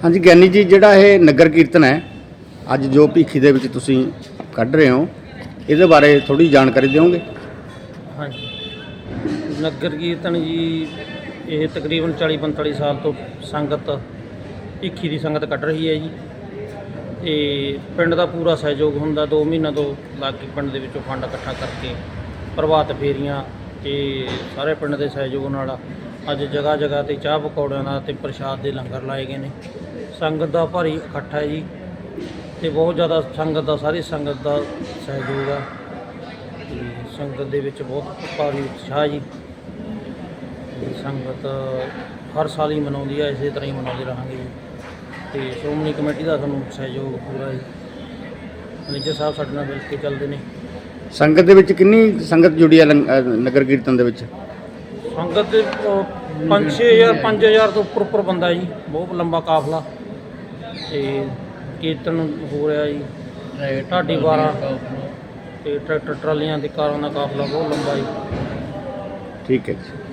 ਹਾਂਜੀ, ਗਿਆਨੀ ਜੀ, ਜਿਹੜਾ ਇਹ ਨਗਰ ਕੀਰਤਨ ਹੈ, ਅੱਜ ਜੋ ਭੀਖੀ ਦੇ ਵਿੱਚ ਤੁਸੀਂ ਕੱਢ ਰਹੇ ਹੋ, ਇਹਦੇ ਬਾਰੇ ਥੋੜੀ ਜਾਣਕਾਰੀ ਦਿਓਗੇ? ਹਾਂਜੀ। ਨਗਰ ਕੀਰਤਨ ਜੀ, ਇਹ ਤਕਰੀਬਨ 40 45 ਸਾਲ ਤੋਂ ਸੰਗਤ, ਭੀਖੀ ਦੀ ਸੰਗਤ ਕੱਢ ਰਹੀ ਹੈ ਜੀ। ਤੇ ਪਿੰਡ ਦਾ ਪੂਰਾ ਸਹਿਯੋਗ ਹੁੰਦਾ 2 ਮਹੀਨਾ ਤੋਂ ਲੱਗ ਕੇ ਪਿੰਡ ਦੇ ਵਿੱਚੋਂ ਫੰਡ ਇਕੱਠਾ ਕਰਕੇ ਪ੍ਰਭਾਤ ਫੇਰੀਆਂ ਤੇ ਸਾਰੇ ਪਿੰਡ ਦੇ ਸਹਿਯੋਗ ਨਾਲ ਅੱਜ ਜਗ੍ਹਾ ਜਗ੍ਹਾ ਤੇ ਚਾਹ ਪਕੌੜਿਆਂ ਦਾ ਤੇ ਪ੍ਰਸ਼ਾਦ ਦੇ ਲੰਗਰ ਲਾਏ ਗਏ ਨੇ। ਸੰਗਤ ਦਾ ਭਾਰੀ ਇਕੱਠ ਹੈ ਜੀ ਤੇ ਬਹੁਤ ਜ਼ਿਆਦਾ ਸੰਗਤ ਦਾ, ਸਾਰੀ ਸੰਗਤ ਦਾ ਸਹਿਯੋਗ ਆ। ਸੰਗਤ ਦੇ ਵਿੱਚ ਬਹੁਤ ਭਾਰੀ ਉਤਸ਼ਾਹ ਜੀ। ਸੰਗਤ ਹਰ ਸਾਲ ਹੀ ਮਨਾਉਂਦੀ ਆ, ਇਸੇ ਤਰ੍ਹਾਂ ਹੀ ਮਨਾਉਂਦੇ ਰਹਾਂਗੇ ਜੀ। ਤੇ ਸ਼੍ਰੋਮਣੀ ਕਮੇਟੀ ਦਾ ਸਾਨੂੰ ਸਹਿਯੋਗ ਪੂਰਾ ਜੀ ਮੈਨੇਜਰ ਸਾਹਿਬ ਸਾਡੇ ਨਾਲ ਮਿਲ ਕੇ ਚੱਲਦੇ ਨੇ। ਸੰਗਤ ਦੇ ਵਿੱਚ ਕਿੰਨੀ ਸੰਗਤ ਜੁੜੀ ਹੈ ਲੰਗ- ਅਹ ਨਗਰ ਕੀਰਤਨ ਦੇ ਵਿੱਚ? ਸੰਗਤ ਦੇ 5-6000 5000 ਤੋਂ ਉੱਪਰ ਉੱਪਰ ਬੰਦਾ ਜੀ ਬਹੁਤ ਲੰਬਾ ਕਾਫਲਾ। ਤੇ ਕੀਰਤਨ ਹੋ ਰਿਹਾ ਜੀ। ਢਾਡੀ 12 ਤੇ ਟਰੈਕਟਰ ਟਰਾਲੀਆਂ ਤੇ ਕਾਰਾਂ ਦਾ ਕਾਫਲਾ ਬਹੁਤ ਲੰਬਾ ਜੀ। ਠੀਕ ਹੈ ਜੀ।